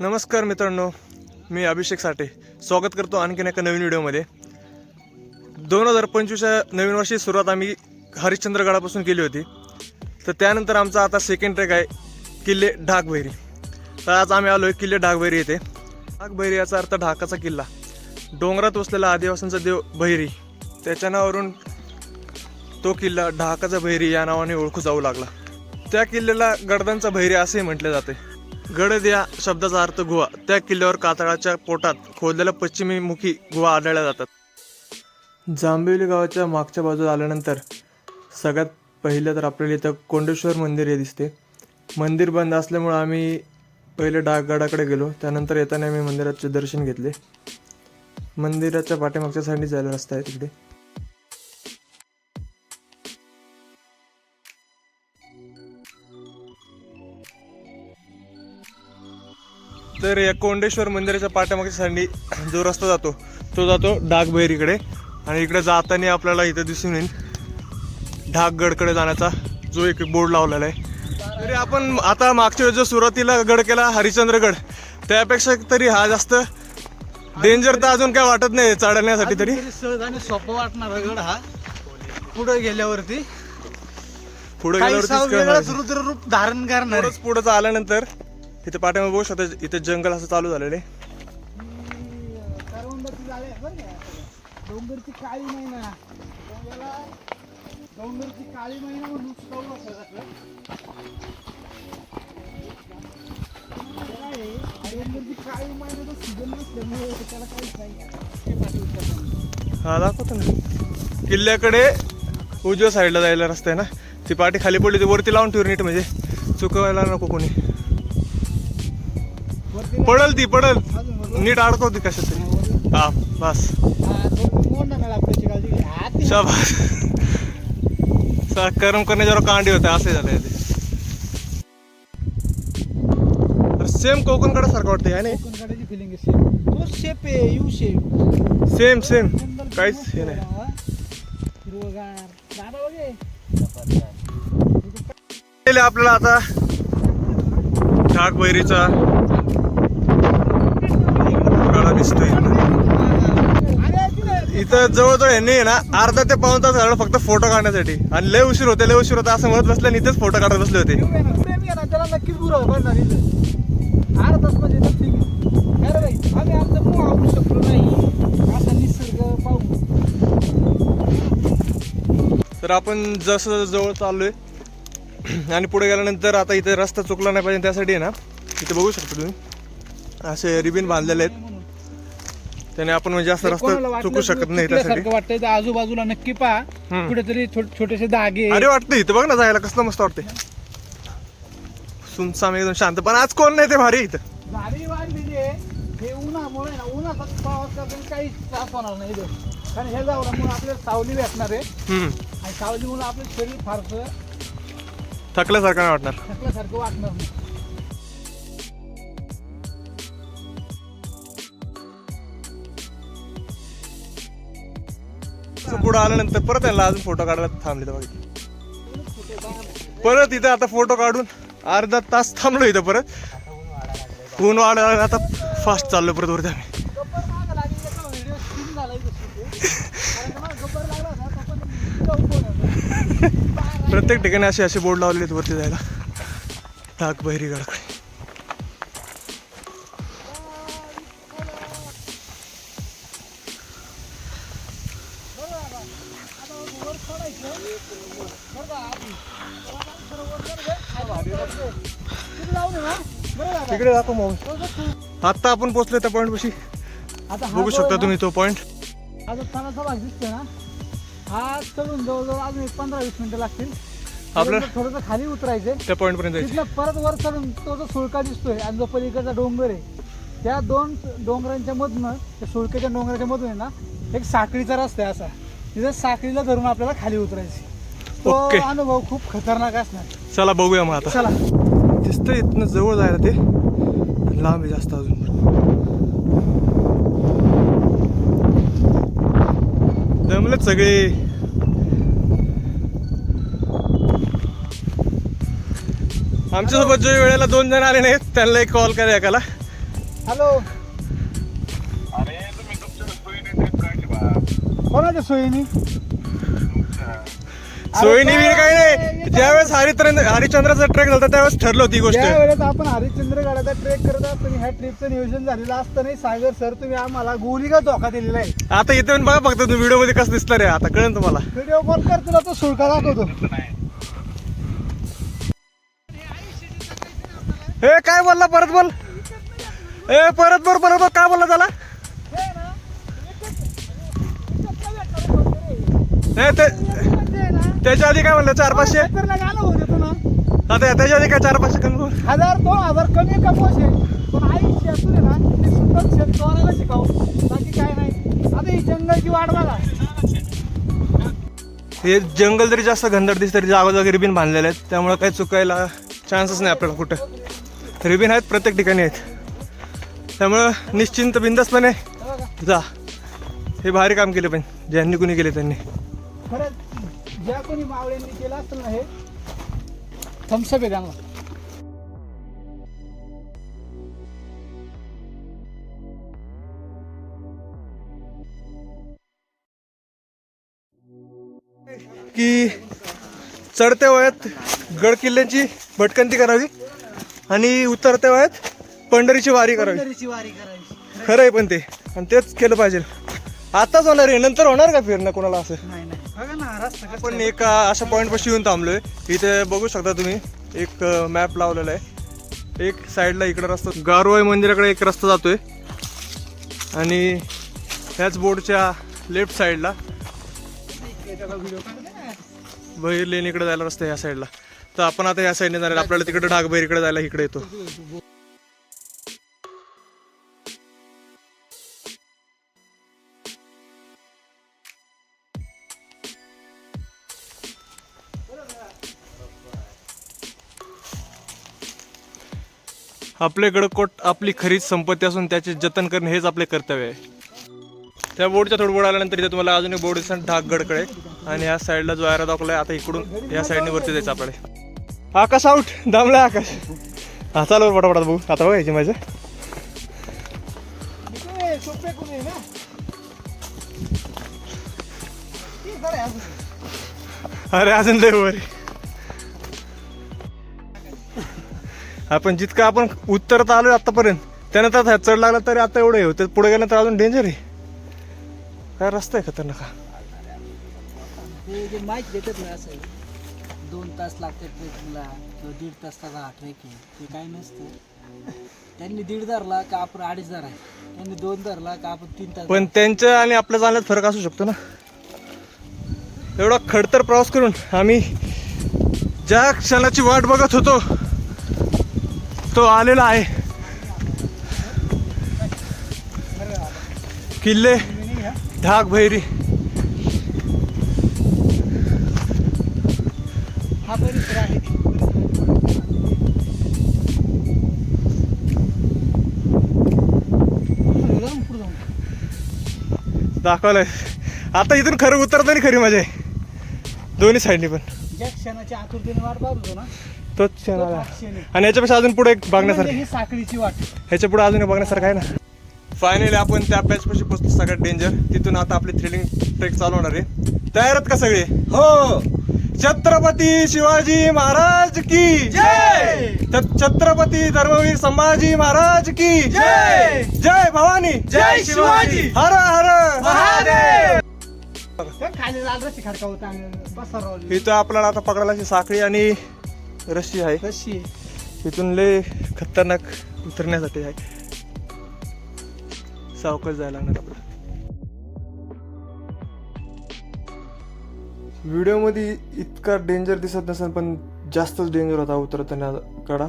नमस्कार मित्रांनो मी अभिषेक साठे. स्वागत करतो आणखीन एका नवीन व्हिडिओमध्ये. दोन हजार पंचवीसच्या नवीन वर्षी सुरुवात आम्ही हरिश्चंद्रगडापासून केली होती. तर त्यानंतर आमचा आता सेकंड ट्रेक आहे किल्ले ढाकभैरी. तर आज आम्ही आलो आहे किल्ले ढाकभैरी येथे. ढाकभैरी याचा अर्थ ढाकाचा किल्ला. डोंगरात वसलेला आदिवासींचा देव भैरी. त्याच्या नावावरून तो किल्ला ढाकाचा भैरी या नावाने ओळखू जाऊ लागला. त्या किल्ल्याला गडदांचा भैरी असेही म्हटले जाते. गडद या शब्दाचा अर्थ गुहा. त्या किल्ल्यावर कातळाच्या पोटात खोदलेल्या पश्चिमेमुखी गुहा आढळल्या जातात. जांबिवली गावाच्या मागच्या बाजूला आल्यानंतर सगळ्यात पहिलं तर आपल्याला इथं कोंडेश्वर मंदिर हे दिसते. मंदिर बंद असल्यामुळं आम्ही पहिले डाकगडाकडे गेलो. त्यानंतर येताना आम्ही मंदिराचे दर्शन घेतले. मंदिराच्या पाठीमागच्या साईडने जायला रस्ता आहे तिकडे. तर या कोंडेश्वर मंदिराच्या पाठीमागच्या साईडनी जो रस्ता जातो तो जातो डाकबैरीकडे आणि इकडे जाताना आपल्याला इथं दिसून येईल ढाकगडकडे जाण्याचा जो एक बोर्ड लावलेला आहे. तरी आपण आता मागच्या वेळेस जो सुरुवातीला गड केला हरिश्चंद्रगड त्यापेक्षा तरी हा जास्त डेंजर तर अजून काय वाटत नाही चढण्यासाठी तरी. सहज आणि सोपं वाटणार गड हा पुढे गेल्यावरती. पुढे रुद्र रूप धारण करणार पुढं आल्यानंतर तिथं पाठीमागे बघू शकता इथे जंगल असं चालू झालेलं आहे. डोंगरची काळी महिना डोंगरची काळी महिना डोंगरची काळी नसल्यामुळे त्याला काहीच नाही हा दाखवतो ना. किल्ल्याकडे उजव्या साईडला जायला रस्ता आहे ना. ती पाठी खाली पडली ती वरती लावून ठेवली नीट म्हणजे चुकवायला नको कोणी. पडल ती पडल. नीट अडकवते कशात तरी हा बस. शाबास. कर्म करण्याच्यावर कांडी होते असे झाले ते सेम कोकणकडे सारखं वाटतं आहे सेम तो शेप आहे यू शेप सेम सेम काहीच हे नाही. आपल्याला आता ढाक बैरीचा दिसतोय. इथं जवळजवळ यांनी आहे ना अर्धा ते पाऊन तास झालं फक्त फोटो काढण्यासाठी. आणि लय उशीर होते लय उशीर होता असं म्हणत बसले आणि इथेच फोटो काढत बसले होते. त्याला नक्कीच म्हणजे अरे पाहू तर आपण जसं जवळ चाललोय आणि पुढे गेल्यानंतर आता इथे रस्ता चुकला नाही पाहिजे त्यासाठी आहे ना इथे बघू शकता तुम्ही. असे रिबिन बांधलेले आहेत. त्याने आपण म्हणजे असं रस्ता चुकू शकत नाही त्यासाठी. वाटतंय तर आजूबाजूला नक्की पहा. कुठेतरी छोटे- छोटेसे धागे अरे वाटतं इथं बघ ना जायला कसलं मस्त वाटतंय. सुनसाम एकदम शांत. पण आज कोण नाही ते भारी इथं. झाडी वाढलेली आहे. हे उन्हामुळे ना उन्हाचा प्रवास करताना त्रास होणार नाही कारण हे जाऊन आपल्याला सावली भेटणार आहे. आणि सावलीमुळे आपलं शरीर फारसं थकल्यासारखं नाही वाटणार. थकल्यासारखं वाटणार नाही. असं पुढं आल्यानंतर परत यांना अजून फोटो काढायला थांबले तर बघितलं परत इथं आता फोटो काढून अर्धा तास थांबलो इथं परत. ऊन वाढायला आता फास्ट चाललो परत वरती आम्ही. प्रत्येक ठिकाणी असे असे बोर्ड लावलेले आहेत वरती जायला. ढाक बहिरीगड. तिकडे दाखव मग. आत्ता आपण पोहोचलो त्या पॉईंट पाशी. आता हा बघू शकता तुम्ही तो पॉईंट हा जो तणाचा भाग दिसतोय ना हा चढून जवळजवळ अजून एक पंधरा वीस मिनिटं लागतील. आपलं- थोडस खाली उतरायचे त्या पॉईंट पर्यंत परत वर चढून तो जो सुळका दिसतोय आणि जो पलीकडचा डोंगर आहे त्या दोन डोंगरांच्या मधनं त्या सुळक्याच्या डोंगराच्या मधून आहे ना एक साखळीचा रस्ता आहे असा. तिथे साखळीला धरून आपल्याला खाली उतरायचे तो ओके. अनुभव खूप खतरनाक असणार. चला बघूया मग आता. चला. दिसतंय इथनं जवळ जायला ते. लांब आहे जास्त अजून जमलेत सगळे. आमच्यासोबत जो वेळेला दोन जण आले नाहीत त्यांना एक कॉल करा एकाला. हॅलो. अरे तुम्ही तुमच्या सोयीने ट्रिप काढली बा कोणाच्या सोयीनी? सोयीनी बिन काही नाही. ज्यावेळेस हरिचंद्र हरिश्चंद्राचा ट्रेक झाला त्यावेळेस ठरलं होती ही गोष्ट. त्या वेळेस आपण हरिश्चंद्रगडाचा ट्रेक करत असताना ह्या ट्रिपचं नियोजन झालेलं असताना सागर सर तुम्ही आम्हाला गोलीगा धोका दिलेला आहे. आता इथे पण बघा फक्त तुम्ही व्हिडिओमध्ये कसं दिसतं रे आता कळेल तुम्हाला. व्हिडिओ कॉल कर तुला तो सुळका दाखवतो. हे काय बोलला परत बोल? ए परत बोल परत बोल काय बोलला त्याला? हे ते त्याच्या आधी काय म्हणलं? चार पाचशे? आता त्याच्या आधी काय चार पाचशे कमी हजार दोन हजार कमी कमवशे पण आयुष्य असू दे ना ते सुद्धा शेतकऱ्याला शिकाव. बाकी काय नाही. आता ही जंगलची वाट बघा. हे जंगल जरी जास्त घनदाट दिसत तरी जागोजागी रिबीन बांधलेले आहेत. त्यामुळे काही चुकायला चान्सच नाही आपल्याला कुठं. रिबीन आहेत प्रत्येक ठिकाणी आहेत. त्यामुळं निश्चिंत बिंदासपणे जा. हे भारी काम केले पण. ज्यांनी कुणी केले त्यांनी. खरंच ज्या कोणी मावळ्यांनी केलं असेल ना हे थम्सअप आहे त्यांना. की चढत्या वयात गड किल्ल्यांची भटकंती करावी आणि उतरत्या वयात पंढरीची वारी करावी. पंढरीची वारी करायची खरं आहे पण ते. आणि तेच केलं पाहिजे. आताच होणार आहे. नंतर होणार का फिरणं कोणाला असं? नाही. पण बघा आपण एका अशा पॉईंट पाशी येऊन थांबलोय. इथे बघू शकता तुम्ही एक मॅप लावलेला आहे. एक साईडला इकडं रस्ता गारोई मंदिराकडे एक रस्ता जातोय. आणि ह्याच बोर्डच्या लेफ्ट साईडला बहिर लेन इकडे जायला रस्ता ह्या साईडला तर आपण आता ह्या साईडने जाणार आपल्याला तिकडे डागबहिरीकडे इकडे जायला इकडे येतो. आपल्याकडं कोट आपली खरीच संपत्ती असून त्याचे जतन करणे हेच आपले कर्तव्य आहे. त्या बोर्डच्या थोडं बोर्ड आल्यानंतर इथे तुम्हाला अजून एक बोर्ड दिसत ढाक गडकडे. आणि ह्या साईडला जो आयरा दाखवला आता इकडून या साईडने वरती जायचं आपल्याला. आकाश आउट दामलाय आकाश. हा चालू पटापटात बघू. आता बघायची माझ्या अरे अजून लय वर आपण जितकं आपण उत्तरत आलोय आतापर्यंत त्यानंतर हा चढ लागला तरी आता एवढं होतं. पुढे गेल्यानंतर अजून डेंजर आहे. काय रस्ता आहे खतरनाक हा. ते जे माहीत देतात ना असं दोन तास लागतात ट्रेकिंगला किंवा दीड तासाचा हा ते काय नसतं. त्यांनी दीड धरला का आपण अडीच धर आहे. त्यांनी दोन धरला का आपण तीन तास पण त्यांच्या आणि आपल्या चालण्यात फरक असू शकतो ना. एवढा खडतर प्रवास करून आम्ही ज्या क्षणाची वाट बघत होतो तो आलेला आहे. किल्ले ढाक भैरी. हा परिसर आहे. दाखवलंय. आता इथून खरं उतरताना खरी मजा आहे. दोन्ही साईडनी पण. ज्या क्षणाची आतुरतेने वाट बघतो ना तोच क्षण आला हा. आणि याच्यापेक्षा अजून पुढे एक म्हणजे बघण्यासारखं. ही साखळीची वाट. ह्याच्या पुढे अजून एक बघण्यासारखं आहे ना? फायनली आपण त्या पॅच पाशी पोहोचतो सगळ्यात डेंजर तिथून आता आपली थ्रिलिंग ट्रेक चालू होणार आहे. तयार आहेत का सगळे? हो. छत्रपती शिवाजी महाराज की जय! छत्रपती धर्मवीर संभाजी महाराज की जय! जय! भवानी! जय शिवाजी! हर हर! महादेव! इथं आपल्याला आता पकडायला साखळी आणि रस्सी आहे. आहे. इथून लय खतरनाक उतरण्यासाठी आहे. सावकाश जायला लागणार आपल्याला. व्हिडिओमध्ये इतका डेंजर दिसत नसेल पण जास्तच डेंजर होता उतरताना कडा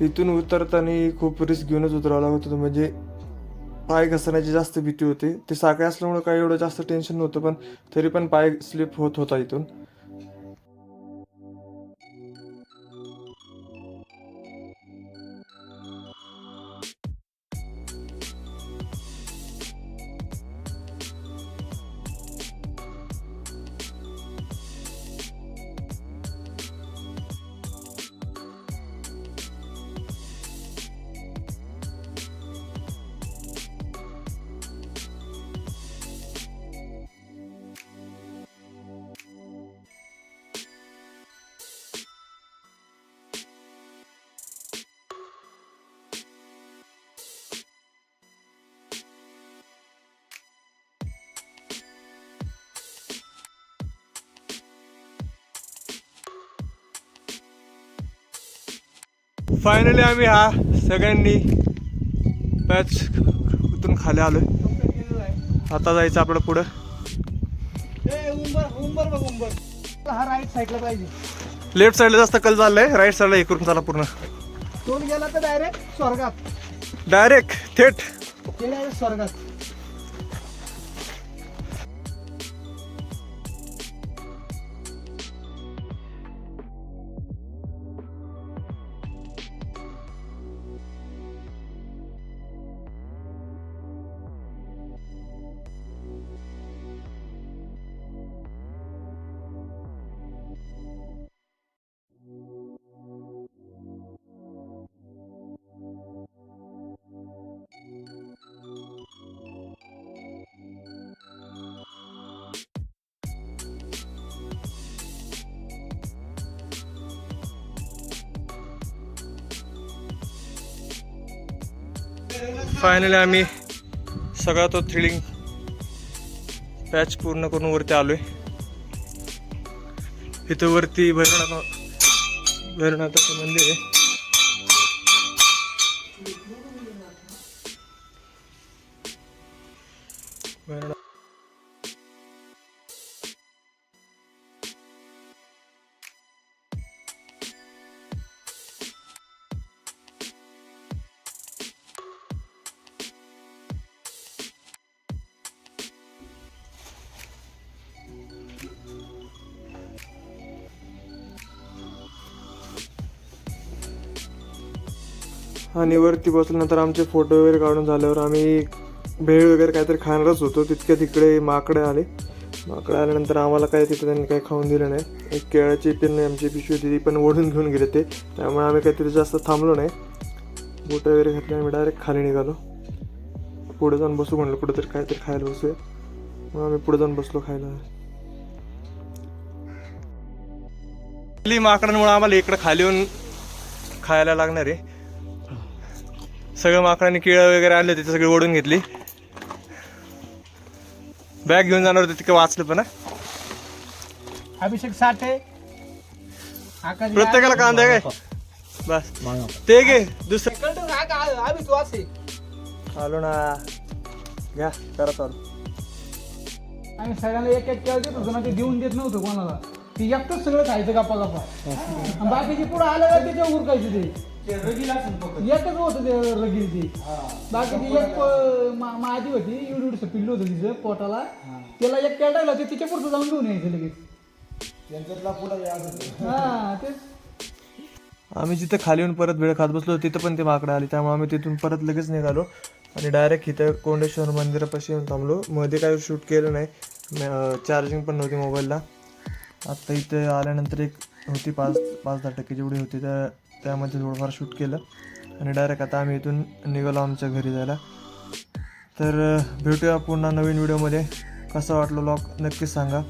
इथून उतरताना खूप रिस्क घेऊनच उतरावं लागत होतं. म्हणजे पाय घसरण्याची जास्त भीती होती. ते साखळी असल्यामुळे काही एवढं जास्त टेन्शन नव्हतं पण तरी पण पाय स्लिप होत होता इथून. फायनली आम्ही हा सगळ्यांनी पॅच उतरून खाली आलोय. आता जायचं आपलं पुढं. हा लेफ्ट साईडला जास्त कल चाललंय राईट साईडला हे करून चला पूर्ण. तोंड गेला तर डायरेक्ट स्वर्गात. डायरेक्ट थेट स्वर्गात. फायनली आम्ही सगळा तो थ्रिलिंग पॅच पूर्ण करून वरती आलो आहे इथं वरती भैरवनाथ भैरवनाथाचं मंदिर आहे. आणि वरती बसल्यानंतर आमचे फोटो वगैरे काढून झाल्यावर आम्ही भेळ वगैरे काहीतरी खाणारच होतो. तितके तिकडे माकडे आले. माकडे आल्यानंतर आम्हाला काय तिथं त्यांनी काही खाऊन दिलं नाही. एक केळाची पिन आमची पिशवी होती ती पण ओढून घेऊन गेले ते. त्यामुळे आम्ही काहीतरी जास्त थांबलो नाही. बोटं वगैरे घातले आम्ही डायरेक्ट खाली निघालो. पुढे जाऊन बसू म्हणलं कुठेतरी काहीतरी खायला बसूया. मग आम्ही पुढे जाऊन बसलो खायला. माकडांमुळे आम्हाला इकडे खाली येऊन खायला लागणार आहे. सगळं माकडांनी केळं वगैरे आणले होते ते सगळे ओढून घेतली. बॅग घेऊन जाणार होते तिकडे वाचलं पण. अभिषेक साठे प्रत्येकाला कांदा आहे काय? बस. ते घे दुसरं. आलो ना. घ्या करा चालू. आम्ही सगळ्यांना एक एक केळं देत होतो ना ते देऊन देत नव्हतं कोणाला. ते एकटंच सगळं खायचं गप्पा गप्पा आणि बाकीचे पुढे आलं का त्याच्या उरकायचे ते. एकच होतं ते रगील ते. बाकीची एक प- मा- होती एवढी एवढं पिल्लू होतं तिचं पोटाला. त्याला एक केळ टाकलं ते तिच्या पुढचं जाऊन घेऊन यायचं लगेच. हा तेच. आम्ही जिथं खाली येऊन परत वेळ खात बसलो तिथं पण ते माकडं आली. त्यामुळे आम्ही तिथून परत लगेच निघालो. आणि डायरेक्ट इथं कोंडेश्वर मंदिरापाशी येऊन थांबलो. मध्ये काही शूट केलं नाही. चार्जिंग पण नव्हती मोबाईलला आत्ता इथे आल्यानंतर एक होती पाच पाच दहा टक्के जेवढी होती त्या त्यामध्ये थोडंफार शूट केलं आणि डायरेक्ट आता आम्ही इथून निघालो आमच्या घरी जायला. तर भेटूया पुन्हा नवीन व्हिडिओमध्ये. कसं वाटलं लॉक नक्कीच सांगा.